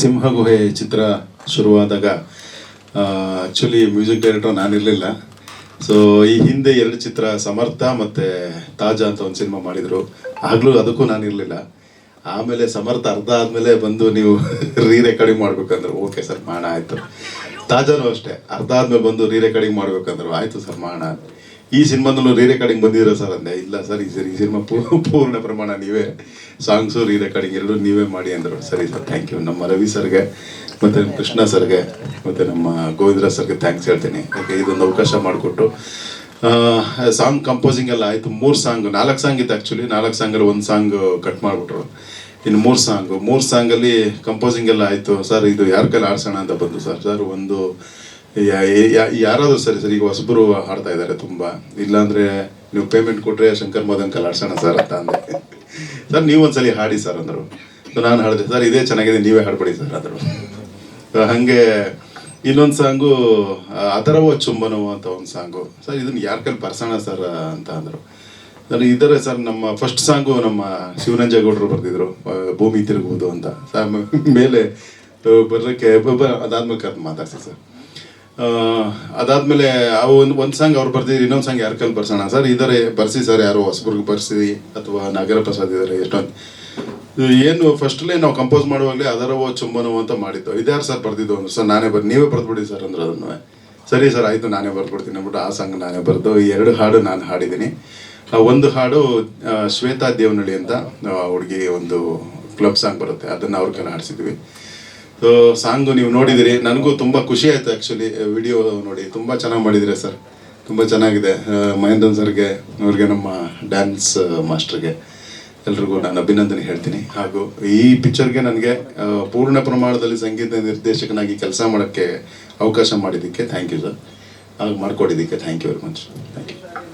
ಸಿಂಹಗುಹೆ ಚಿತ್ರ ಶುರುವಾದಾಗ actually music director ನಾನಿರಲಿಲ್ಲ ಸೊ ಈ ಹಿಂದೆ ಎರಡು ಚಿತ್ರ ಸಮರ್ಥ ಮತ್ತು ತಾಜಾ ಅಂತ ಒಂದು ಸಿನಿಮಾ ಮಾಡಿದರು. ಆಗಲೂ ಅದಕ್ಕೂ ನಾನಿರಲಿಲ್ಲ ಆಮೇಲೆ ಸಮರ್ಥ ಅರ್ಧ ಆದಮೇಲೆ ಬಂದು ನೀವು ರೀ ರೆಕಾರ್ಡಿಂಗ್ ಮಾಡ್ಬೇಕಂದ್ರು ಓಕೆ ಸರ್ ಮಾಡೋಣ, ಆಯಿತು. ತಾಜಾನು ಅಷ್ಟೇ. ಅರ್ಧ ಆದ್ಮೇಲೆ ಬಂದು ರೀ ರೆಕಾರ್ಡಿಂಗ್ ಮಾಡ್ಬೇಕಂದ್ರು, ಆಯಿತು ಸರ್ ಮಾಡೋಣ ಈ ಸಿನಿಮಾದಲ್ಲೂ ರೀ ರೆಕಾರ್ಡಿಂಗ್ ಬಂದಿದ್ದೀರಾ ಸರ್ ಅಂದೆ, ಇಲ್ಲ ಸರ್ ಈ ಸರಿ, ಈ ಸಿನಿಮಾ ಪೂರ್ಣ ಪ್ರಮಾಣ ನೀವೇ ಸಾಂಗ್ಸು ರೀ ರೆಕಾರ್ಡಿಂಗ್ ಎರಡು ನೀವೇ ಮಾಡಿ ಅಂದರು. ಸರಿ ಸರ್ ಥ್ಯಾಂಕ್ ಯು ನಮ್ಮ ರವಿ ಸರ್ಗೆ ಮತ್ತು ನಮ್ಮ ಕೃಷ್ಣ ಸರ್ಗೆ ಮತ್ತು ನಮ್ಮ ಗೋವಿಂದರಾಜ್ ಸರ್ಗೆ ಥ್ಯಾಂಕ್ಸ್ ಹೇಳ್ತೀನಿ. ಓಕೆ ಇದೊಂದು ಅವಕಾಶ ಮಾಡಿಕೊಟ್ಟು ಸಾಂಗ್ ಕಂಪೋಸಿಂಗ್ ಎಲ್ಲ ಆಯಿತು. ಮೂರು ಸಾಂಗ್ ನಾಲ್ಕು ಸಾಂಗ್ ಇತ್ತು ಆ್ಯಕ್ಚುಲಿ ನಾಲ್ಕು ಸಾಂಗಲ್ಲಿ ಒಂದು ಸಾಂಗ್ ಕಟ್ ಮಾಡಿಬಿಟ್ರು. ಇನ್ನು ಮೂರು ಸಾಂಗು ಮೂರು ಸಾಂಗಲ್ಲಿ ಕಂಪೋಸಿಂಗ್ ಎಲ್ಲ ಆಯಿತು. ಸರ್ ಇದು ಯಾರ ಕೈಲಿ ಆಡ್ಸೋಣ ಅಂತ ಬಂದು ಸರ್ ಸರ್ ಒಂದು ಯಾರಾದ್ರೂ ಸರಿ ಸರ್, ಈಗ ಹೊಸಬರು ಹಾಡ್ತಾ ಇದ್ದಾರೆ ತುಂಬ. ಇಲ್ಲಾಂದ್ರೆ ನೀವು ಪೇಮೆಂಟ್ ಕೊಟ್ರೆ ಶಂಕರ್ ಮೋದನ್ ಆಡ್ಸೋಣ ಸರ್ ಅಂತ ಅಂದೆ. ಸರ್ ನೀವು ಒಂದ್ಸಲಿ ಹಾಡಿ ಸರ್ ಅಂದರು. ನಾನು ಹಾಡಿದೆ ಸರ್ ಇದೇ ಚೆನ್ನಾಗಿದೆ, ನೀವೇ ಹಾಡ್ಬಿಡಿ ಸರ್ ಅಂದರು. ಹಂಗೆ ಇನ್ನೊಂದು ಸಾಂಗು ಅದರವೋ ಚುಂಬನವು ಅಂತ ಒಂದು ಸಾಂಗು. ಸರ್ ಇದನ್ನ ಯಾರ ಕೈಲಿ ಬರ್ಸೋಣ ಸರ್ ಅಂತ ಅಂದರು. ಸರ್ ಇದರ ಸರ್ ನಮ್ಮ ಫಸ್ಟ್ ಸಾಂಗು ನಮ್ಮ ಶಿವನಂಜೇಗೌಡರು ಬರೆದಿದ್ರು ಭೂಮಿ ತಿರುಗುವುದು ಅಂತ. ಸರ್ ಮೇಲೆ ಬರೋಕ್ಕೆ ಅದಾದ್ಮೇಲೆ ಕರೆದು ಮಾತಾಡ್ತೀನಿ ಸರ್ ಅದಾದ್ಮೇಲೆ ಅವು ಒಂದು ಒಂದು ಸಾಂಗ್ ಅವ್ರು ಬರ್ತಿದ್ರು ಇನ್ನೊಂದು ಸಾಂಗ್ ಯಾರ ಕೈಲಿ ಬರ್ಸೋಣ? ಸರ್ ಇದಾರೆ ಬರ್ಸಿ ಸರ್, ಯಾರು ಹೊಸಬ್ರಿಗೆ ಬರ್ಸಿ ಅಥವಾ ನಾಗರ ಪ್ರಸಾದ್ ಇದ್ದಾರೆ ಎಷ್ಟೊಂದು. ಏನು ಫಸ್ಟ್ಲೇ ನಾವು ಕಂಪೋಸ್ ಮಾಡುವಾಗಲೇ ಅದರವೋ ಚುಂಬನವೋ ಅಂತ ಮಾಡಿದ್ದು. ಇದ್ಯಾರು ಸರ್ ಬರ್ದಿದ್ದು ಅಂದ್ರೆ? ಸರ್, ನಾನೇ ಬರ್ ನೀವೇ ಬರ್ದ್ಬಿಡಿ ಸರ್ ಅಂದ್ರೆ ಅದನ್ನು. ಸರಿ ಸರ್, ಆಯಿತು, ನಾನೇ ಬರ್ದ್ಬಿಡ್ತೀನಿ ಅಂದ್ಬಿಟ್ಟು ಆ ಸಾಂಗ್ ನಾನೇ ಬರೆದು, ಈ ಎರಡು ಹಾಡು ನಾನು ಹಾಡಿದ್ದೀನಿ. ಒಂದು ಹಾಡು ಶ್ವೇತಾ ದೇವನಳ್ಳಿ ಅಂತ ಹುಡುಗಿ ಒಂದು ಕ್ಲಬ್ ಸಾಂಗ್ ಬರುತ್ತೆ. ಅದನ್ನು ಅವ್ರ ಕೈಲಿ ಹಾಡಿಸಿದ್ವಿ. ಸಾಂಗು ನೀವು ನೋಡಿದಿರಿ. ನನಗೂ ತುಂಬ ಖುಷಿ ಆಯ್ತು ಆ್ಯಕ್ಚುಲಿ ವಿಡಿಯೋ ನೋಡಿ. ತುಂಬ ಚೆನ್ನಾಗಿ ಮಾಡಿದಿರಿ ಸರ್ ತುಂಬ ಚೆನ್ನಾಗಿದೆ. ಮಹೇಂದ್ರನ್ ಸರ್ಗೆ ಅವ್ರಿಗೆ ನಮ್ಮ ಡ್ಯಾನ್ಸ್ ಮಾಸ್ಟರ್ಗೆ ಎಲ್ರಿಗೂ ನಾನು ಅಭಿನಂದನೆ ಹೇಳ್ತೀನಿ. ಹಾಗೂ ಈ ಪಿಕ್ಚರ್ಗೆ ನನಗೆ ಪೂರ್ಣ ಪ್ರಮಾಣದಲ್ಲಿ ಸಂಗೀತ ನಿರ್ದೇಶಕನಾಗಿ ಕೆಲಸ ಮಾಡೋಕ್ಕೆ ಅವಕಾಶ ಮಾಡಿದ್ದಕ್ಕೆ ಥ್ಯಾಂಕ್ ಯು ಸರ್ ಹಾಗೆ ಮಾಡ್ಕೊಡಿದ್ದಕ್ಕೆ thank you very much thank you